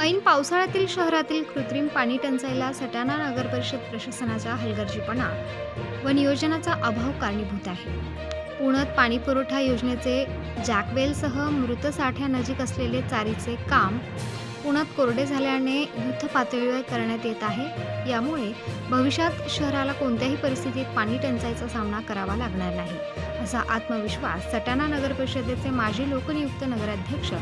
ऐन पावसाळ्यातील शहरातील कृत्रिम पाणी टंचाईला सटाणा नगर परिषद प्रशासनाचा हलगर्जीपणा. व नियोजनाचा अभाव कारणीभूत आहे. पुण्यात पाणी पुरवठा योजनेचे जॅकवेलसह मृत साठ्यानजीक असलेले चारीचे काम पुण्यात कोरडे झाल्याने युद्ध पातळीवर करण्यात येत आहे. यामुळे भविष्यात शहराला कोणत्याही परिस्थितीत पाणी टंचाईचा सामना करावा लागणार नाही. असा आत्मविश्वास सटाणा नगर परिषदेचे माजी लोकनियुक्त नगराध्यक्ष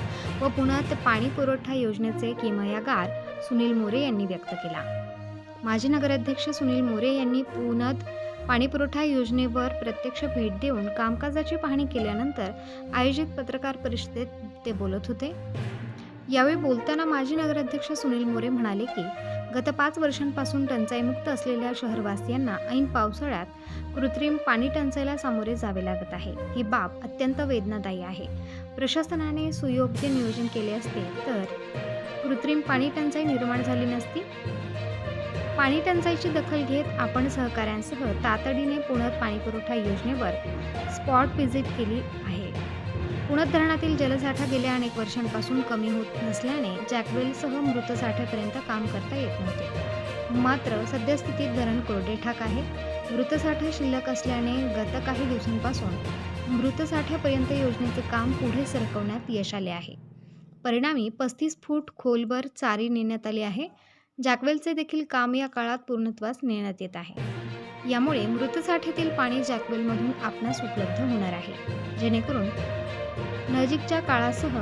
व पुण्यात पाणी पुरवठा योजनेचे किमयागार सुनील मोरे यांनी व्यक्त केला. माजी नगराध्यक्ष सुनील मोरे यांनी पुण्यात पाणीपुरवठा योजनेवर प्रत्यक्ष भेट देऊन कामकाजाची पाहणी केल्यानंतर आयोजित पत्रकार परिषदेत ते बोलत होते. यावेळी बोलताना माजी नगराध्यक्ष सुनील मोरे म्हणाले की गत पाच वर्षांपासून टंचाईमुक्त असलेल्या शहरवासियांना ऐन पावसाळ्यात कृत्रिम पाणी टंचाईला सामोरे जावे लागत आहे. ही बाब अत्यंत वेदनादायी आहे. प्रशासनाने सुयोग्य नियोजन केले असते तर कृत्रिम पाणी टंचाई निर्माण झाली नसती? पाणी टंचाईची दखल घेत आपण सहकाऱ्यांसह तातडीने पुण्यात पाणीपुरवठा योजनेवर स्पॉट व्हिजिट केली आहे. पुण्यात धरणातील जलसाठा गेल्या अनेक वर्षांपासून कमी होत नसल्याने जॅकवेलसह मृत साठ्यापर्यंत काम करता येत नव्हते. मात्र सद्यस्थितीत धरण कोरडे ठाक आहे. मृतसाठा शिल्लक असल्याने गत काही दिवसांपासून मृतसाठ्यापर्यंत योजनेचे काम पुढे सरकवण्यात यश आले आहे. परिणामी पस्तीस फूट खोलवर चारी नेण्यात आली आहे. जॅकवेलचे देखील काम या काळात पूर्णत्वास नेण्यात येत आहे. यामुळे मृत साठ्यातील पाणी जॅकवेलमधून आपणास उपलब्ध होणार आहे. जेणेकरून नजीकच्या काळासह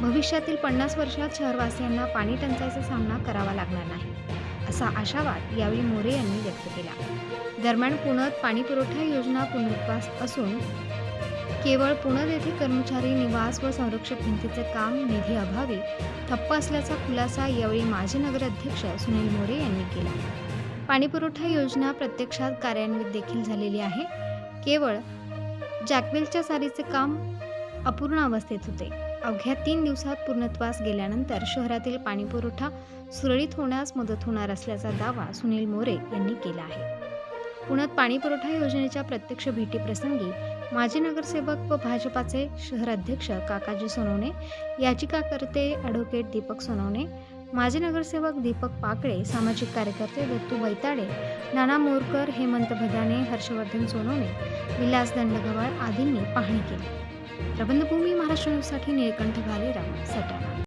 भविष्यातील पन्नास वर्षात शहरवासियांना पाणी टंचाईचा सामना करावा लागणार नाही असा आशावाद यावेळी मोरे यांनी व्यक्त केला. दरम्यान पुण्यात पाणी पुरवठा योजना पुनरुत्वास असून केवळ पुण्यात येथे कर्मचारी निवास व संरक्षक भिंतीचे काम निधी अभावी ठप्प असल्याचा खुलासा यावेळी माजी नगराध्यक्ष सुनील मोरे यांनी केला. पाणीपुरवठा योजना प्रत्यक्षात कार्यान्वित देखील झालेली आहे. केवळ जॅकवेलच्या सारीचे काम अपूर्ण अवस्थेत होते. अवघ्या तीन दिवसात पूर्णत्वास गेल्यानंतर शहरातील पाणीपुरवठा सुरळीत होण्यास मदत होणार असल्याचा दावा सुनील मोरे यांनी केला आहे. पुण्यात पाणीपुरवठा योजनेच्या प्रत्यक्ष भेटीप्रसंगी माजी नगरसेवक व भाजपाचे शहराध्यक्ष काकाजी सोनवणे याचिकाकर्ते ॲडव्होकेट दीपक सोनवणे माजी नगरसेवक दीपक पाकळे सामाजिक कार्यकर्ते दत्तू बैताडे नाना मोरकर हेमंत भदाने हर्षवर्धन सोनवणे विलास दंडगवाळ आदींनी पाहणी केली. प्रबंधभूमी महाराष्ट्र न्यूजसाठी निळकंठ राम सटाणा.